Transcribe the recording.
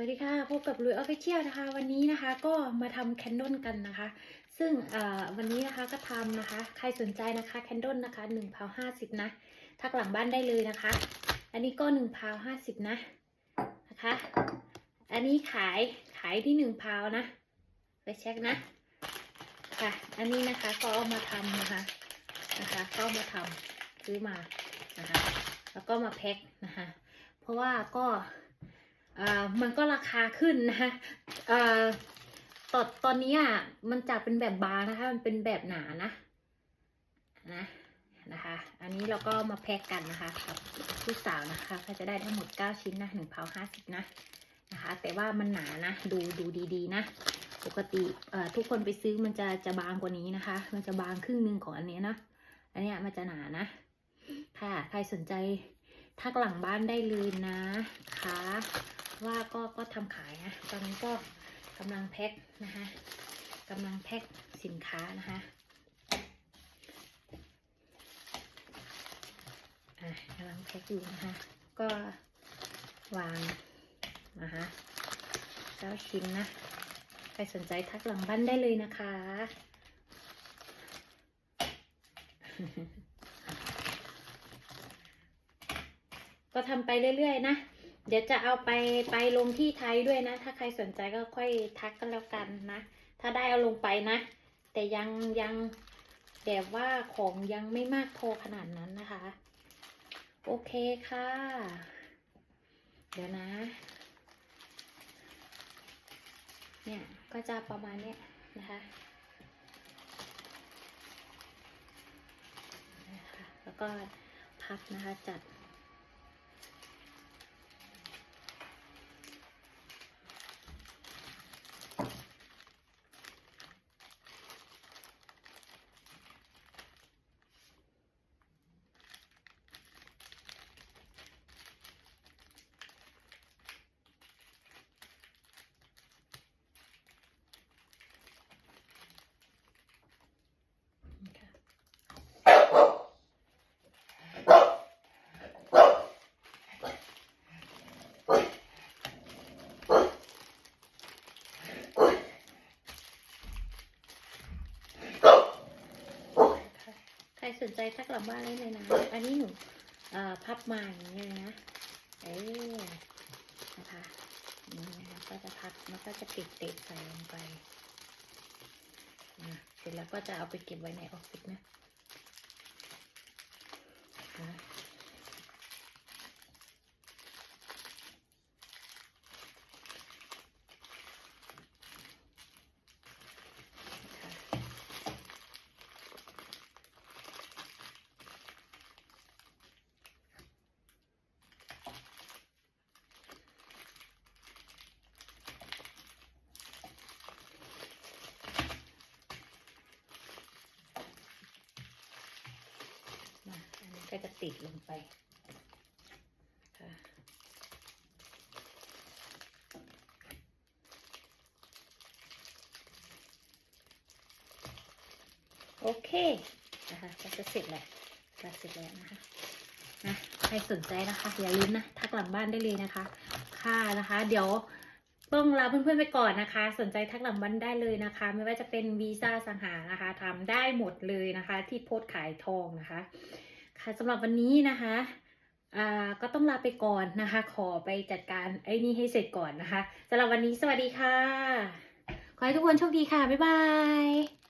วัสดีค่ะ พบกับลุยออฟฟิเชียลนะคะ วันนี้นะคะก็มาทำแคนดลกันนะคะ ซึ่งวันนี้นะคะก็ทำนะคะ ใครสนใจนะคะแคนดลนนะคะหนึ่งพาวห้าสิบนะ ทักหลังบ้านได้เลยนะคะ อันนี้ก็หนึ่งพาวห้าสิบนะนะคะ อันนี้ขายขายที่หนึ่งพาวนะ ไปเช็คนะค่ะ อันนี้นะคะก็เอามาทำนะคะนะคะ ก็ามาทำซื้อมานะคะ แล้วก็มาแพ็คนะคะ เพราะว่าก็ มันก็ราคาขึ้นนะคะตอนตอนนี้อะมันจากเป็นแบบบางนะคะ มันเป็นแบบหนานะนะนะคะ อันนี้เราก็มาแพ็คกันนะคะกับลูกสาวนะคะก็จะได้ทั้งหมด 9 ชิ้นนะหนึ่งพาวห้าสิบนะนะคะ แต่ว่ามันหนานะ ดูดูดีๆนะ ปกติเอ่อทุกคนไปซื้อมันจะจะบางกว่านี้นะคะ มันจะบางครึ่งหนึ่งของอันนี้นะ อันนี้มันจะหนานะ ค่ะ ใครสนใจทักหลังบ้านได้เลยนะคะ ว่าก็ก็ทำขายนะ ตอนนี้ก็กำลังแพ็คนะคะกำลังแพ็คสินค้านะคะอะกำลังแพ็คอยู่นะคะ ก็วางนะคะเจ้าชิ้นนะ ใครสนใจทักหลังบ้านได้เลยนะคะ ก็ทำไปเรื่อยๆนะ เดี๋ยวจะเอาไปไปลงที่ไทยด้วยนะ ถ้าใครสนใจก็ค่อยทักกันแล้วกันนะ ถ้าได้เอาลงไปนะ แต่ยังยังแบบว่าของยังไม่มากพอขนาดนั้นนะคะ โอเคค่ะ เดี๋ยวนะ เนี่ย ก็จะประมาณนี้นะคะนะคะแล้วก็พับนะคะจัด ค่ะใคร สนใจทักหลังบ้านได้เลยนะ อันนี้หนูพับมาอย่างเงี้ยนะ เอ๊นะคะนี่นะคะก็จะพับแล้วก็จะปิดติดใส่ลงไปนะเสร็จแล้วก็จะเอาไปเก็บไว้ในออฟฟิศนะนะ ก็จะติดลงไปค่ะโอเคนะคะก็จะเสร็จแล้วก็เสร็จแล้วนะคะนะใครสนใจนะคะ อย่าลืมนะ ทักหลังบ้านได้เลยนะคะ ค่ะนะคะ เดี๋ยวต้องลาเพื่อนๆไปก่อนนะคะ สนใจทักหลังบ้านได้เลยนะคะ ไม่ว่าจะเป็นวีซ่าสังหานะคะทำได้หมดเลยนะคะ ที่โพสขายทองนะคะ ค่ะสำหรับวันนี้นะคะอ่าก็ต้องลาไปก่อนนะคะ ขอไปจัดการไอ้นี่ให้เสร็จก่อนนะคะสำหรับวันนี้สวัสดีค่ะ ขอให้ทุกคนโชคดีค่ะ บ๊ายบาย